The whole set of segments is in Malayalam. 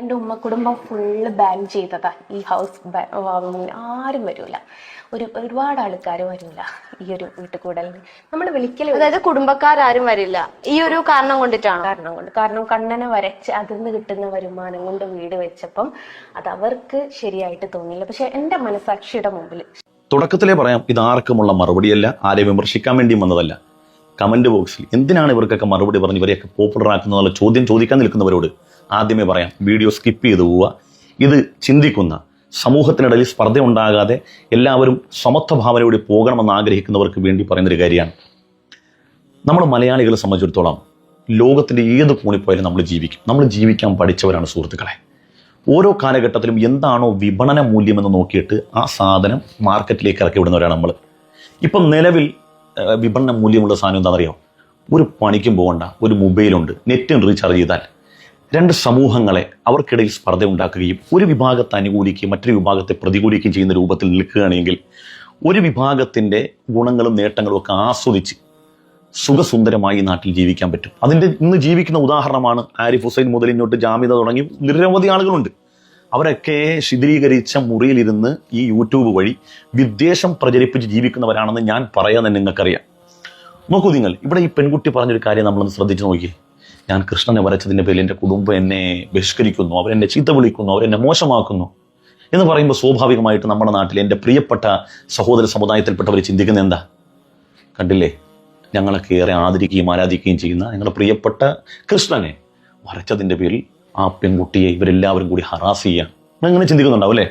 എന്റെ ഉമ്മ കുടുംബം ഫുള്ള് ബാൻ ചെയ്തതാ. ഈ ഹൗസ് ആരും വരില്ല ഒരു ഒരുപാട് ആൾക്കാർ വരില്ല ഈ ഒരു വീട്ടുകൂടലിന്. നമ്മൾ വിളിക്കൽ അതായത് കുടുംബക്കാരും വരില്ല. ഈ ഒരു കാരണം കൊണ്ടിട്ടാണ്? കാരണം കൊണ്ട്. കാരണം കണ്ണനെ വരച്ച് അതിൽ നിന്ന് കിട്ടുന്ന വരുമാനം കൊണ്ട് വീട് വെച്ചപ്പം അത് അവർക്ക് ശരിയായിട്ട് തോന്നിയില്ല. പക്ഷെ എന്റെ മനസാക്ഷിയുടെ മുമ്പിൽ തുടക്കത്തിലേ പറയാം ഇത് ആർക്കുമുള്ള മറുപടിയല്ല ആരെ വിമർശിക്കാൻ വേണ്ടി വന്നതല്ല. കമന്റ് ബോക്സിൽ എന്തിനാണ് ഇവർക്കൊക്കെ മറുപടി പറഞ്ഞ് ഇവരെയൊക്കെ പോപ്പുലർ ആക്കുന്നതെന്നുള്ള ചോദ്യം ചോദിക്കാൻ നിൽക്കുന്നവരോട് ആദ്യമേ പറയാം. വീഡിയോ സ്കിപ്പ് ചെയ്തു പോവുക. ഇത് ചിന്തിക്കുന്ന സമൂഹത്തിനിടയിൽ സ്പർദ്ധ ഉണ്ടാകാതെ എല്ലാവരും സമത്വ ഭാവനയോടെ പോകണമെന്ന് ആഗ്രഹിക്കുന്നവർക്ക് വേണ്ടി പറയുന്നൊരു കാര്യമാണ്. നമ്മൾ മലയാളികളെ സംബന്ധിച്ചിടത്തോളം ലോകത്തിന്റെ ഏത് കോണിൽ പോയാലും നമ്മൾ ജീവിക്കും. നമ്മൾ ജീവിക്കാൻ പഠിച്ചവരാണ് സുഹൃത്തുക്കളെ. ഓരോ കാലഘട്ടത്തിലും എന്താണോ വിപണന മൂല്യമെന്ന് നോക്കിയിട്ട് ആ സാധനം മാർക്കറ്റിലേക്ക് ഇറക്കി വിടുന്നവരാണ് നമ്മൾ. ഇപ്പം നിലവിൽ വിപണന മൂല്യമുള്ള സാധനം എന്താണെന്നറിയോ? ഒരു പണിക്കും പോകണ്ട ഒരു മൊബൈലുണ്ട്. നെറ്റും റീചാർജ് ചെയ്താൽ രണ്ട് സമൂഹങ്ങളെ അവർക്കിടയിൽ സ്പർദ്ധ ഉണ്ടാക്കുകയും ഒരു വിഭാഗത്തെ അനുകൂലിക്കുകയും മറ്റൊരു വിഭാഗത്തെ പ്രതികൂലിക്കുകയും ചെയ്യുന്ന രൂപത്തിൽ നിൽക്കുകയാണെങ്കിൽ ഒരു വിഭാഗത്തിന്റെ ഗുണങ്ങളും നേട്ടങ്ങളും ഒക്കെ ആസ്വദിച്ച് സുഖസുന്ദരമായി നാട്ടിൽ ജീവിക്കാൻ പറ്റും. അതിന്റെ ഇന്ന് ജീവിക്കുന്ന ഉദാഹരണമാണ് ആരിഫ് ഹുസൈൻ മുതൽ ഇങ്ങോട്ട് ജാമ്യത തുടങ്ങി നിരവധി ആളുകളുണ്ട്. അവരൊക്കെ ശിഥിലീകരിച്ച മുറിയിലിരുന്ന് ഈ യൂട്യൂബ് വഴി വിദ്വേഷം പ്രചരിപ്പിച്ച് ജീവിക്കുന്നവരാണെന്ന് ഞാൻ പറയാൻ നിങ്ങൾക്കറിയാം. നോക്കൂ നിങ്ങൾ ഇവിടെ ഈ പെൺകുട്ടി പറഞ്ഞൊരു കാര്യം നമ്മളൊന്ന് ശ്രദ്ധിച്ചു നോക്കിയേ. ഞാൻ കൃഷ്ണനെ വരച്ചതിന്റെ പേരിൽ എന്റെ കുടുംബം എന്നെ ബഹിഷ്കരിക്കുന്നു അവരെന്നെ ചീത്ത വിളിക്കുന്നു അവരെന്നെ മോശമാക്കുന്നു എന്ന് പറയുമ്പോൾ സ്വാഭാവികമായിട്ട് നമ്മുടെ നാട്ടിൽ എന്റെ പ്രിയപ്പെട്ട സഹോദര സമുദായത്തിൽപ്പെട്ടവർ ചിന്തിക്കുന്നത് എന്താ? കണ്ടില്ലേ? ഞങ്ങളൊക്കെ ഏറെ ആദരിക്കുകയും ആരാധിക്കുകയും ചെയ്യുന്ന ഞങ്ങളുടെ പ്രിയപ്പെട്ട കൃഷ്ണനെ വരച്ചതിന്റെ പേരിൽ ആ പെൺകുട്ടിയെ ഇവരെല്ലാവരും കൂടി ഹറാസ് ചെയ്യുക അങ്ങനെ ചിന്തിക്കുന്നുണ്ടാവും അല്ലേ?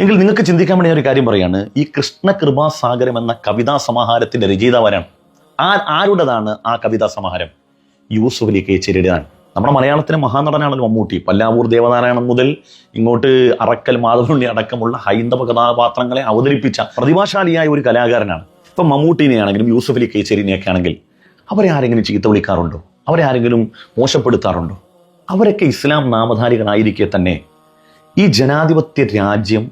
എങ്കിൽ നിങ്ങൾക്ക് ചിന്തിക്കാൻ വേണ്ടി ഒരു കാര്യം പറയാണ്. ഈ കൃഷ്ണ കൃപാസാഗരം എന്ന കവിതാ സമാഹാരത്തിന്റെ രചയിതാവാരാണ് ആ ആരുടേതാണ് ആ കവിതാ സമാഹാരം? യൂസുഫ് അലി കേച്ചേരിയുടേതാണ് നമ്മുടെ മലയാളത്തിലെ മഹാനടനാണല്ലോ മമ്മൂട്ടി. പല്ലാവൂർ ദേവനാരായണൻ മുതൽ ഇങ്ങോട്ട് അറക്കൽ മാധവനുണ്ണി അടക്കമുള്ള ഹൈന്ദവ കഥാപാത്രങ്ങളെ അവതരിപ്പിച്ച പ്രതിഭാശാലിയായ ഒരു കലാകാരനാണ്. ഇപ്പം മമ്മൂട്ടിനെ ആണെങ്കിലും യൂസുഫ് അലി കേച്ചേരിനെയൊക്കെ ആണെങ്കിൽ അവരെ ആരെങ്കിലും ചീത്ത വിളിക്കാറുണ്ടോ? അവരെ ആരെങ്കിലും മോശപ്പെടുത്താറുണ്ടോ? അവരൊക്കെ ഇസ്ലാം നാമധാരികളായിരിക്കെ തന്നെ ഈ ജനാധിപത്യ രാജ്യം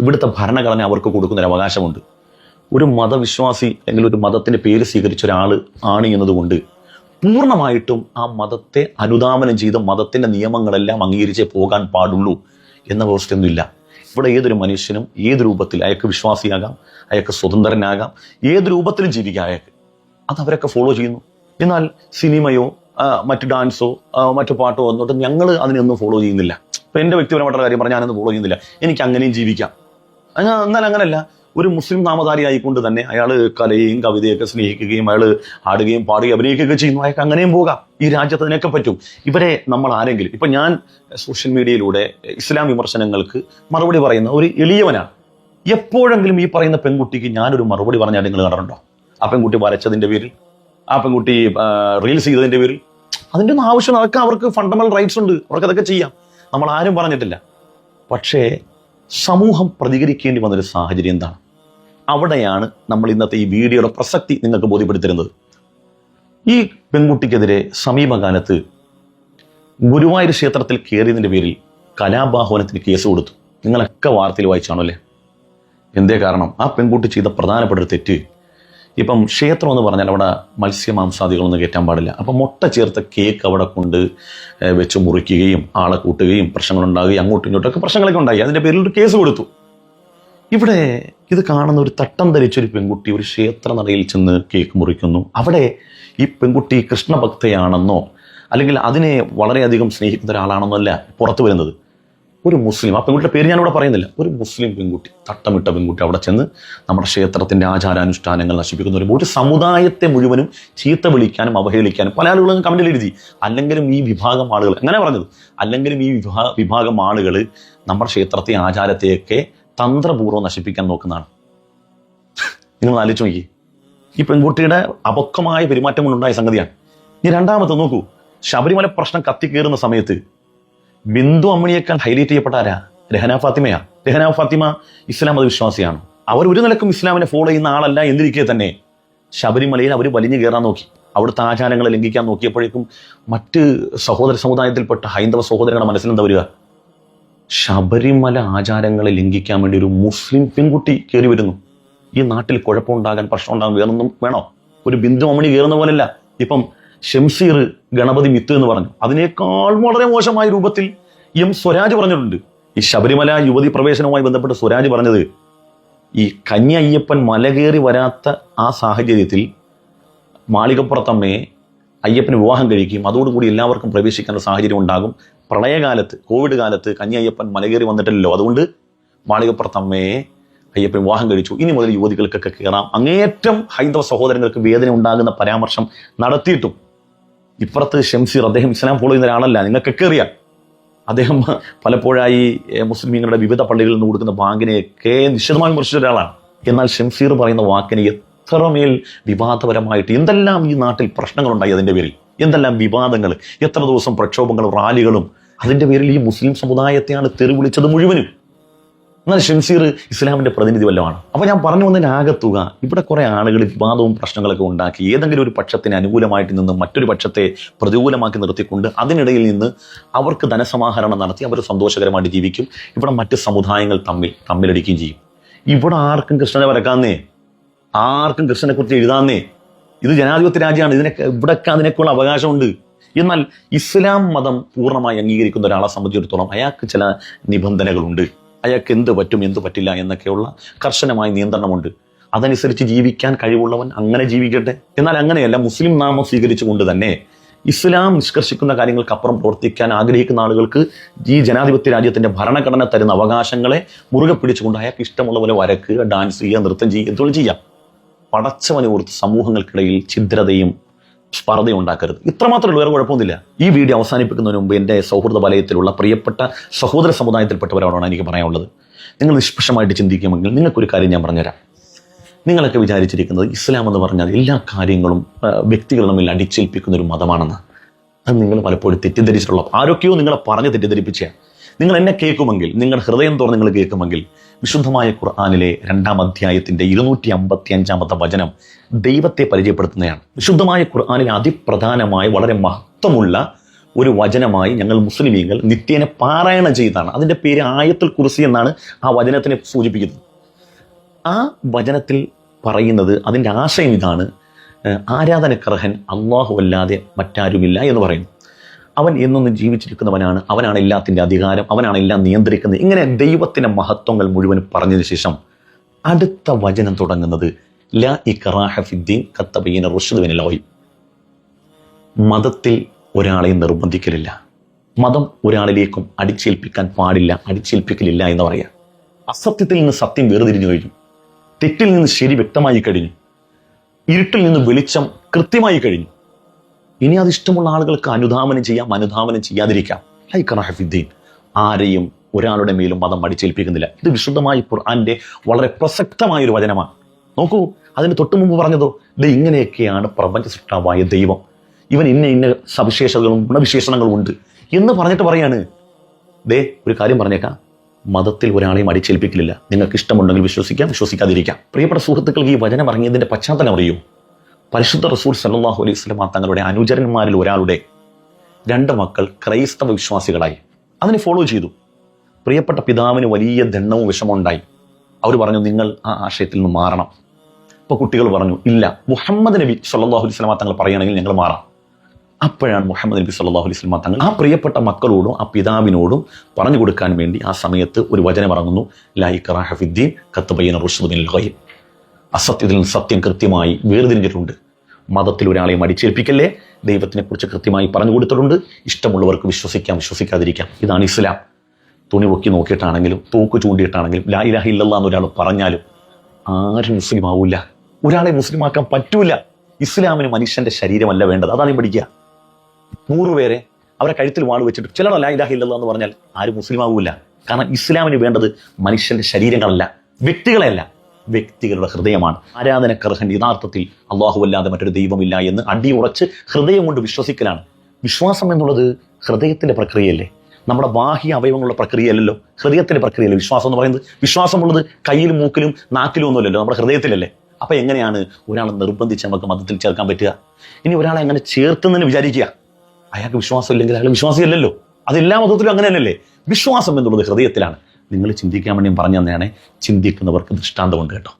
ഇവിടുത്തെ ഭരണഘടന അവർക്ക് കൊടുക്കുന്നൊരു അവകാശമുണ്ട്. ഒരു മതവിശ്വാസി അല്ലെങ്കിൽ ഒരു മതത്തിന്റെ പേര് സ്വീകരിച്ച ഒരാൾ ആണ് എന്നതുകൊണ്ട് പൂർണമായിട്ടും ആ മതത്തെ അനുദാമനം ചെയ്ത് മതത്തിന്റെ നിയമങ്ങളെല്ലാം അംഗീകരിച്ചേ പോകാൻ പാടുള്ളൂ എന്ന വ്യവസ്ഥയൊന്നുമില്ല. ഇവിടെ ഏതൊരു മനുഷ്യനും ഏത് രൂപത്തിൽ അയാൾക്ക് വിശ്വാസിയാകാം അയാൾക്ക് സ്വതന്ത്രനാകാം ഏത് രൂപത്തിലും ജീവിക്കാം അയാൾക്ക്. അത് അവരൊക്കെ ഫോളോ ചെയ്യുന്നു. എന്നാൽ സിനിമയോ മറ്റു ഡാൻസോ മറ്റു പാട്ടോ വന്നിട്ട് ഞങ്ങൾ അതിനൊന്നും ഫോളോ ചെയ്യുന്നില്ല. ഇപ്പം എന്റെ വ്യക്തിപരമായിട്ടുള്ള കാര്യം പറഞ്ഞാൽ ഞാനൊന്നും ഫോളോ ചെയ്യുന്നില്ല. എനിക്ക് അങ്ങനെയും ജീവിക്കാം. എന്നാൽ അങ്ങനല്ല. ഒരു മുസ്ലിം നാമധാരി ആയിക്കൊണ്ട് തന്നെ അയാൾ കലയും കവിതയൊക്കെ സ്നേഹിക്കുകയും അയാൾ ആടുകയും പാടുകയും അഭിനയിക്കുകയൊക്കെ ചെയ്യുന്നു. അയാൾക്ക് അങ്ങനെയും പോകാം. ഈ രാജ്യത്ത് അതിനൊക്കെ പറ്റും. ഇവരെ നമ്മൾ ആരെങ്കിലും ഇപ്പം ഞാൻ സോഷ്യൽ മീഡിയയിലൂടെ ഇസ്ലാം വിമർശനങ്ങൾക്ക് മറുപടി പറയുന്ന ഒരു എളിയവനാണ്. എപ്പോഴെങ്കിലും ഈ പറയുന്ന പെൺകുട്ടിക്ക് ഞാനൊരു മറുപടി പറഞ്ഞാൽ നിങ്ങൾ കണ്ടിട്ടുണ്ടോ ആ പെൺകുട്ടി വരച്ചതിന്റെ പേരിൽ ആ പെൺകുട്ടി റീൽസ് ചെയ്തതിന്റെ പേരിൽ. അതിന്റെ ഒന്നും ആവശ്യം അതൊക്കെ അവർക്ക് ഫണ്ടമെന്റൽ റൈറ്റ്സ് ഉണ്ട്. അവർക്ക് അതൊക്കെ ചെയ്യാം. നമ്മൾ ആരും പറഞ്ഞിട്ടില്ല. പക്ഷേ സമൂഹം പ്രതികരിക്കേണ്ടി വന്നൊരു സാഹചര്യം എന്താണ്? അവിടെയാണ് നമ്മൾ ഇന്നത്തെ ഈ വീഡിയോയുടെ പ്രസക്തി നിങ്ങൾക്ക് ബോധ്യപ്പെടുത്തിരുന്നത് ഈ പെൺകുട്ടിക്കെതിരെ സമീപകാലത്ത് ഗുരുവായൂർ ക്ഷേത്രത്തിൽ കയറിയതിന്റെ പേരിൽ കലാബാഹവനത്തിന് കേസ് കൊടുത്തു. നിങ്ങളൊക്കെ വാർത്തയിൽ വായിച്ചാണോ അല്ലേ? എന്തേ കാരണം? ആ പെൺകുട്ടി ചെയ്ത പ്രധാനപ്പെട്ട ഒരു തെറ്റ്. ഇപ്പം ക്ഷേത്രം എന്ന് പറഞ്ഞാൽ അവിടെ മത്സ്യമാംസാദികളൊന്നും കയറ്റാൻ പാടില്ല. അപ്പം മുട്ട ചേർത്ത കേക്ക് അവിടെ കൊണ്ട് വെച്ച് മുറിക്കുകയും ആളെ കൂട്ടുകയും പ്രശ്നങ്ങളുണ്ടാകുകയും അങ്ങോട്ടും ഇങ്ങോട്ടൊക്കെ പ്രശ്നങ്ങളൊക്കെ ഉണ്ടായി. അതിന്റെ പേരിൽ ഒരു കേസ് കൊടുത്തു. ഇവിടെ ഇത് കാണുന്ന ഒരു തട്ടം ധരിച്ചൊരു പെൺകുട്ടി ഒരു ക്ഷേത്ര നടയിൽ ചെന്ന് കേക്ക് മുറിക്കുന്നു. അവിടെ ഈ പെൺകുട്ടി കൃഷ്ണഭക്തയാണെന്നോ അല്ലെങ്കിൽ അതിനെ വളരെയധികം സ്നേഹിക്കുന്ന ഒരാളാണെന്നോ അല്ല പുറത്തു വരുന്നത്. ഒരു മുസ്ലിം ആ പെൺകുട്ടിയുടെ പേര് ഞാനിവിടെ പറയുന്നില്ല. ഒരു മുസ്ലിം പെൺകുട്ടി തട്ടമിട്ട പെൺകുട്ടി അവിടെ ചെന്ന് നമ്മുടെ ക്ഷേത്രത്തിന്റെ ആചാരാനുഷ്ഠാനങ്ങൾ നശിപ്പിക്കുന്ന. ഒരു ഒരു സമുദായത്തെ മുഴുവനും ചീത്ത വിളിക്കാനും അവഹേളിക്കാനും പല ആളുകളും കമന്റിൽ എഴുതി. അല്ലെങ്കിലും ഈ വിഭാഗം ആളുകൾ അങ്ങനെ പറഞ്ഞത് അല്ലെങ്കിലും ഈ വിഭാ വിഭാഗം ആളുകൾ നമ്മുടെ ക്ഷേത്രത്തെ ആചാരത്തെയൊക്കെ തന്ത്രപൂർവം നശിപ്പിക്കാൻ നോക്കുന്നതാണ്. നിങ്ങൾ ആലോചിച്ച് നോക്കി. ഈ പെൺകുട്ടിയുടെ അപക്വമായ പെരുമാറ്റം കൊണ്ടുണ്ടായ സംഗതിയാണ്. ഇനി രണ്ടാമത്തെ നോക്കൂ. ശബരിമല പ്രശ്നം കത്തിക്കേറുന്ന സമയത്ത് ബിന്ദു അമ്മണിയേക്കാൾ ഹൈലൈറ്റ് ചെയ്യപ്പെട്ട ആരാ? രഹന ഫാത്തിമയാ. രഹന ഫാത്തിമ ഇസ്ലാം മത വിശ്വാസിയാണ് അവർ ഒരു നിലക്കും ഇസ്ലാമിനെ ഫോളോ ചെയ്യുന്ന ആളല്ല എന്നിരിക്കെ തന്നെ ശബരിമലയിൽ അവർ വലിഞ്ഞു കയറാൻ നോക്കി. അവിടുത്തെ ആചാരങ്ങളെ ലംഘിക്കാൻ നോക്കിയപ്പോഴേക്കും മറ്റ് സഹോദര സമുദായത്തിൽപ്പെട്ട ഹൈന്ദവ സഹോദരങ്ങളുടെ മനസ്സിലെന്താ വരിക? ശബരിമല ആചാരങ്ങളെ ലംഘിക്കാൻ വേണ്ടി ഒരു മുസ്ലിം പെൺകുട്ടി കയറി വരുന്നു. ഈ നാട്ടിൽ കുഴപ്പമുണ്ടാകാൻ പ്രശ്നം ഉണ്ടാകാൻ വേറൊന്നും വേണോ? ഒരു ബിന്ദു അമ്മണി കയറുന്ന പോലല്ല ഇപ്പം ഷംസീർ ഗണപതി മിത്ത് എന്ന് പറഞ്ഞു. അതിനേക്കാൾ വളരെ മോശമായ രൂപത്തിൽ എം സ്വരാജ് പറഞ്ഞിട്ടുണ്ട്. ഈ ശബരിമല യുവതി പ്രവേശനവുമായി ബന്ധപ്പെട്ട് സ്വരാജ് പറഞ്ഞത് ഈ കന്യ അയ്യപ്പൻ മല കയറി വരാത്ത ആ സാഹചര്യത്തിൽ മാളികപ്പുറത്തമ്മയെ അയ്യപ്പന് വിവാഹം കഴിക്കും. അതോടുകൂടി എല്ലാവർക്കും പ്രവേശിക്കേണ്ട സാഹചര്യം ഉണ്ടാകും. പ്രളയകാലത്ത് കോവിഡ് കാലത്ത് കന്യ അയ്യപ്പൻ മലകേറി വന്നിട്ടില്ലല്ലോ. അതുകൊണ്ട് മാളികപ്പുറത്തമ്മയെ അയ്യപ്പൻ വിവാഹം കഴിച്ചു. ഇനി മുതൽ യുവതികൾക്കൊക്കെ കയറാം. അങ്ങേയറ്റം ഹൈന്ദവ സഹോദരങ്ങൾക്ക് വേദന ഉണ്ടാകുന്ന പരാമർശം നടത്തിയിട്ടും ഇപ്പുറത്ത് ഷംസീർ അദ്ദേഹം ഇസ്ലാം ഫോളോ ചെയ്യുന്ന ഒരാളല്ല. നിങ്ങൾക്കൊക്കെ അറിയാം. അദ്ദേഹം പലപ്പോഴായി മുസ്ലിമീങ്ങളുടെ വിവിധ പള്ളികളിൽ നിന്ന് കൊടുക്കുന്ന ബാങ്കിനെയൊക്കെ നിശ്ചിതമായി മുറിച്ച ഒരാളാണ്. എന്നാൽ ഷംസീർ പറയുന്ന വാക്കിന് എത്രമേൽ വിവാദപരമായിട്ട് എന്തെല്ലാം ഈ നാട്ടിൽ പ്രശ്നങ്ങളുണ്ടായി അതിന്റെ പേരിൽ? എന്തെല്ലാം വിവാദങ്ങൾ? എത്ര ദിവസം പ്രക്ഷോഭങ്ങളും റാലികളും അതിന്റെ പേരിൽ ഈ മുസ്ലിം സമുദായത്തെയാണ് തെറി വിളിച്ചത് മുഴുവനും. എന്നാൽ ഷംസീർ ഇസ്ലാമിന്റെ പ്രതിനിധി വല്ലതാണ് അപ്പോൾ ഞാൻ പറഞ്ഞു വന്നതിന് ആകത്തുക ഇവിടെ കുറേ ആളുകൾ വിവാദവും പ്രശ്നങ്ങളൊക്കെ ഉണ്ടാക്കി. ഏതെങ്കിലും ഒരു പക്ഷത്തിന് അനുകൂലമായിട്ട് നിന്ന് മറ്റൊരു പക്ഷത്തെ പ്രതികൂലമാക്കി നിർത്തിക്കൊണ്ട് അതിനിടയിൽ നിന്ന് അവർക്ക് ധനസമാഹരണം നടത്തി അവർ സന്തോഷകരമായിട്ട് ജീവിക്കും. ഇവിടെ മറ്റ് സമുദായങ്ങൾ തമ്മിൽ തമ്മിലടിക്കുകയും ചെയ്യും. ഇവിടെ ആർക്കും കൃഷ്ണനെ വരക്കാന്നേ? ആർക്കും കൃഷ്ണനെക്കുറിച്ച് എഴുതാന്നേ? ഇത് ജനാധിപത്യ രാജ്യമാണ്. ഇതിനൊക്കെ ഇവിടൊക്കെ അതിനൊക്കെയുള്ള അവകാശമുണ്ട്. എന്നാൽ ഇസ്ലാം മതം പൂർണമായി അംഗീകരിക്കുന്ന ഒരാളെ സംബന്ധിച്ചിടത്തോളം അയാൾക്ക് ചില നിബന്ധനകളുണ്ട്. അയാൾക്ക് എന്ത് പറ്റും എന്ത് പറ്റില്ല എന്നൊക്കെയുള്ള കർശനമായ നിയന്ത്രണമുണ്ട്. അതനുസരിച്ച് ജീവിക്കാൻ കഴിവുള്ളവൻ അങ്ങനെ ജീവിക്കട്ടെ. എന്നാൽ അങ്ങനെയല്ല മുസ്ലിം നാമം സ്വീകരിച്ചുകൊണ്ട് തന്നെ ഇസ്ലാം നിഷ്കർഷിക്കുന്ന കാര്യങ്ങൾക്കപ്പുറം പ്രവർത്തിക്കാൻ ആഗ്രഹിക്കുന്ന ആളുകൾക്ക് ഈ ജനാധിപത്യ രാജ്യത്തിന്റെ ഭരണഘടന തരുന്ന അവകാശങ്ങളെ മുറുകെ പിടിച്ചുകൊണ്ട് അയാൾക്ക് ഇഷ്ടമുള്ള പോലെ വരക്കുക ഡാൻസ് ചെയ്യുക നൃത്തം ചെയ്യുക എന്തുകൊണ്ട് ചെയ്യാം. പടച്ചവനെ ഓർത്ത് സമൂഹങ്ങൾക്കിടയിൽ ഛിദ്രതയും സ്പർദ്ധയും ഉണ്ടാക്കരുത് ഇത്രമാത്രമേ വേറെ കുഴപ്പമൊന്നുമില്ല. ഈ വീഡിയോ അവസാനിപ്പിക്കുന്നതിന് മുമ്പ് എന്റെ സൗഹൃദ വലയത്തിലുള്ള പ്രിയപ്പെട്ട സഹോദര സമുദായത്തിൽപ്പെട്ടവരോടാണ് എനിക്ക് പറയാനുള്ളത്. നിങ്ങൾ നിഷ്പക്ഷമായിട്ട് ചിന്തിക്കുമെങ്കിൽ നിങ്ങൾക്കൊരു കാര്യം ഞാൻ പറഞ്ഞുതരാം. നിങ്ങളൊക്കെ വിചാരിച്ചിരിക്കുന്നത് ഇസ്ലാം എന്ന് പറഞ്ഞാൽ എല്ലാ കാര്യങ്ങളും വ്യക്തികൾ തമ്മിൽ അടിച്ചേൽപ്പിക്കുന്ന ഒരു മതമാണെന്ന്. അത് നിങ്ങൾ പലപ്പോഴും തെറ്റിദ്ധരിച്ചിട്ടുള്ള ആരൊക്കെയോ നിങ്ങളെ പറഞ്ഞ് തെറ്റിദ്ധരിപ്പിച്ച നിങ്ങൾ എന്നെ കേൾക്കുമെങ്കിൽ നിങ്ങളുടെ ഹൃദയം തുറന്ന് നിങ്ങൾ കേൾക്കുമെങ്കിൽ വിശുദ്ധമായ ഖുർആാനിലെ രണ്ടാം അധ്യായത്തിന്റെ ഇരുന്നൂറ്റി അമ്പത്തി അഞ്ചാമത്തെ വചനം ദൈവത്തെ പരിചയപ്പെടുത്തുന്നതാണ്. വിശുദ്ധമായ ഖുർആാനിൽ അതിപ്രധാനമായ വളരെ മഹത്വമുള്ള ഒരു വചനമായി ഞങ്ങൾ മുസ്ലിമീങ്ങൾ നിത്യേന പാരായണം ചെയ്താണ് അതിന്റെ പേര് ആയത്തുൽ കുർസി എന്നാണ് ആ വചനത്തിനെ സൂചിപ്പിക്കുന്നത്. ആ വചനത്തിൽ പറയുന്നത് അതിന്റെ ആശയം ഇതാണ് ആരാധനക്കർഹൻ അള്ളാഹു അല്ലാതെ മറ്റാരുമില്ല എന്ന് പറയുന്നു. അവൻ എന്നൊന്നും ജീവിച്ചിരിക്കുന്നവനാണ്. അവനാണ് എല്ലാത്തിന്റെ അധികാരം. അവനാണ് എല്ലാം നിയന്ത്രിക്കുന്നത്. ഇങ്ങനെ ദൈവത്തിന്റെ മഹത്വങ്ങൾ മുഴുവൻ പറഞ്ഞതിന് ശേഷം അടുത്ത വചനം തുടങ്ങുന്നത് ല ഇക്റാഹ ഫിദ്ദീൻ കത്തബീന റുഷ്ദുവിൻ ലോഹി മതത്തിൽ ഒരാളെയും നിർബന്ധിക്കലില്ല. മതം ഒരാളിലേക്കും അടിച്ചേൽപ്പിക്കാൻ പാടില്ല അടിച്ചേൽപ്പിക്കലില്ല എന്ന് പറയാം. അസത്യത്തിൽ നിന്ന് സത്യം വേർതിരിഞ്ഞു കഴിഞ്ഞു. തെറ്റിൽ നിന്ന് ശരി വ്യക്തമായി കഴിഞ്ഞു. ഇരുട്ടിൽ നിന്ന് വെളിച്ചം കൃത്യമായി കഴിഞ്ഞു. ഇനി അത് ഇഷ്ടമുള്ള ആളുകൾക്ക് അനുധാവനം ചെയ്യാം അനുധാവനം ചെയ്യാതിരിക്കാം. ലൈക്ക് റഹഫിദ്ദീൻ ആരെയും ഒരാളുടെ മേലും മതം അടിച്ചേൽപ്പിക്കുന്നില്ല. ഇത് വിശുദ്ധമായി ഖുർആന്റെ വളരെ പ്രസക്തമായ ഒരു വചനമാണ്. നോക്കൂ അതിന് തൊട്ട് മുമ്പ് പറഞ്ഞതോ? ഇത് ഇങ്ങനെയൊക്കെയാണ് പ്രപഞ്ച സൃഷ്ടാവായ ദൈവം. ഇവൻ ഇന്ന ഇന്ന സവിശേഷതകളും ഗുണവിശേഷണങ്ങളും ഉണ്ട് എന്ന് പറഞ്ഞിട്ട് പറയാണ്. ദേ ഒരു കാര്യം പറഞ്ഞേക്കാം. മതത്തിൽ ഒരാളെയും അടിച്ചേൽപ്പിക്കില്ല നിങ്ങൾക്ക് ഇഷ്ടമുണ്ടെങ്കിൽ വിശ്വസിക്കാം വിശ്വസിക്കാതിരിക്കാം. പ്രിയപ്പെട്ട സുഹൃത്തുക്കൾക്ക് ഈ വചനം ഇറങ്ങിയതിന്റെ പശ്ചാത്തലം അറിയൂ. പരിശുദ്ധ റസൂൽ സല്ലാഹു അലൈഹി സ്വലമ തങ്ങളുടെ അനുചരന്മാരിൽ ഒരാളുടെ രണ്ട് മക്കൾ ക്രൈസ്തവ വിശ്വാസികളായി. അതിനെ ഫോളോ ചെയ്തു. പ്രിയപ്പെട്ട പിതാവിന് വലിയ ദണ്ണവും വിഷമവും ഉണ്ടായി അവർ പറഞ്ഞു നിങ്ങൾ ആ ആശയത്തിൽ നിന്ന് മാറണം. അപ്പോൾ കുട്ടികൾ പറഞ്ഞു ഇല്ല മുഹമ്മദ് നബി സല്ലാഹു അലൈഹി സ്വലമ തങ്ങൾ പറയുകയാണെങ്കിൽ ഞങ്ങൾ മാറാം. അപ്പോഴാണ് മുഹമ്മദ് നബി സല്ലാഹു അലൈഹി സ്വലമ തങ്ങൾ ആ പ്രിയപ്പെട്ട മക്കളോടും ആ പിതാവിനോടും പറഞ്ഞു കൊടുക്കാൻ വേണ്ടി ആ സമയത്ത് ഒരു വചനം ഇറങ്ങുന്നു. ലൈഖറാഹഫിദ്ദീൻ കത്തുബയ്യൻ റുഷുദ്ദീൻ ഖയ്യം അസത്യത്തിൽ നിന്ന് സത്യം കൃത്യമായി വേർതിരിഞ്ഞിട്ടുണ്ട്. മതത്തിൽ ഒരാളെ മടിച്ചേൽപ്പിക്കല്ലേ? ദൈവത്തിനെ കുറിച്ച് കൃത്യമായി പറഞ്ഞു കൊടുത്തിട്ടുണ്ട്. ഇഷ്ടമുള്ളവർക്ക് വിശ്വസിക്കാം വിശ്വസിക്കാതിരിക്കാം. ഇതാണ് ഇസ്ലാം. തുണി പൊക്കി നോക്കിയിട്ടാണെങ്കിലും തൂക്ക് ചൂണ്ടിയിട്ടാണെങ്കിലും ലാ ഇലാഹ ഇല്ലല്ലാ എന്ന് ഒരാൾ പറഞ്ഞാലും ആരും മുസ്ലിം ആവൂല. ഒരാളെ മുസ്ലിമാക്കാൻ പറ്റൂല. ഇസ്ലാമിന് മനുഷ്യന്റെ ശരീരമല്ല വേണ്ടത്. അതാണ് പഠിക്കുക നൂറുപേരെ അവരെ കഴുത്തിൽ വാൾ വെച്ചിട്ട് ചിലർ ലാ ഇലാഹ ഇല്ലല്ലാ എന്ന് പറഞ്ഞാൽ ആരും മുസ്ലിം ആവൂല. കാരണം ഇസ്ലാമിന് വേണ്ടത് മനുഷ്യന്റെ ശരീരങ്ങളല്ല വ്യക്തികളെയല്ല. വ്യക്തികളുടെ ഹൃദയമാണ്. ആരാധനക്കർഹൻ യഥാർത്ഥത്തിൽ അള്ളാഹു അല്ലാതെ മറ്റൊരു ദൈവമില്ല എന്ന് അടിയുറച്ച് ഹൃദയം കൊണ്ട് വിശ്വസിക്കലാണ്. വിശ്വാസം എന്നുള്ളത് ഹൃദയത്തിന്റെ പ്രക്രിയയല്ലേ? നമ്മുടെ ബാഹ്യ അവയവങ്ങളുടെ പ്രക്രിയയല്ലല്ലോ. ഹൃദയത്തിന്റെ പ്രക്രിയയല്ലേ വിശ്വാസം എന്ന് പറയുന്നത്? വിശ്വാസമുള്ളത് കയ്യിലും മൂക്കിലും നാക്കിലും ഒന്നുമല്ലല്ലോ നമ്മുടെ ഹൃദയത്തിലല്ലേ? അപ്പോൾ എങ്ങനെയാണ് ഒരാളെ നിർബന്ധിച്ച് നമുക്ക് മതത്തിൽ ചേർക്കാൻ പറ്റുക? ഇനി ഒരാളെ അങ്ങനെ ചേർത്തുന്നതിന് വിചാരിക്കുക? അയാൾക്ക് വിശ്വാസം ഇല്ലെങ്കിൽ അയാൾ വിശ്വാസിയല്ലല്ലോ. അതെല്ലാ മതത്തിലും അങ്ങനെ തന്നെയല്ലേ വിശ്വാസം എന്നുള്ളത് ഹൃദയത്തിലാണ്. നിങ്ങൾ ചിന്തിക്കാൻ വേണ്ടി പറഞ്ഞു തന്നെയാണ് ചിന്തിക്കുന്നവർക്ക് ദൃഷ്ടാന്തമുണ്ട് കേട്ടോ.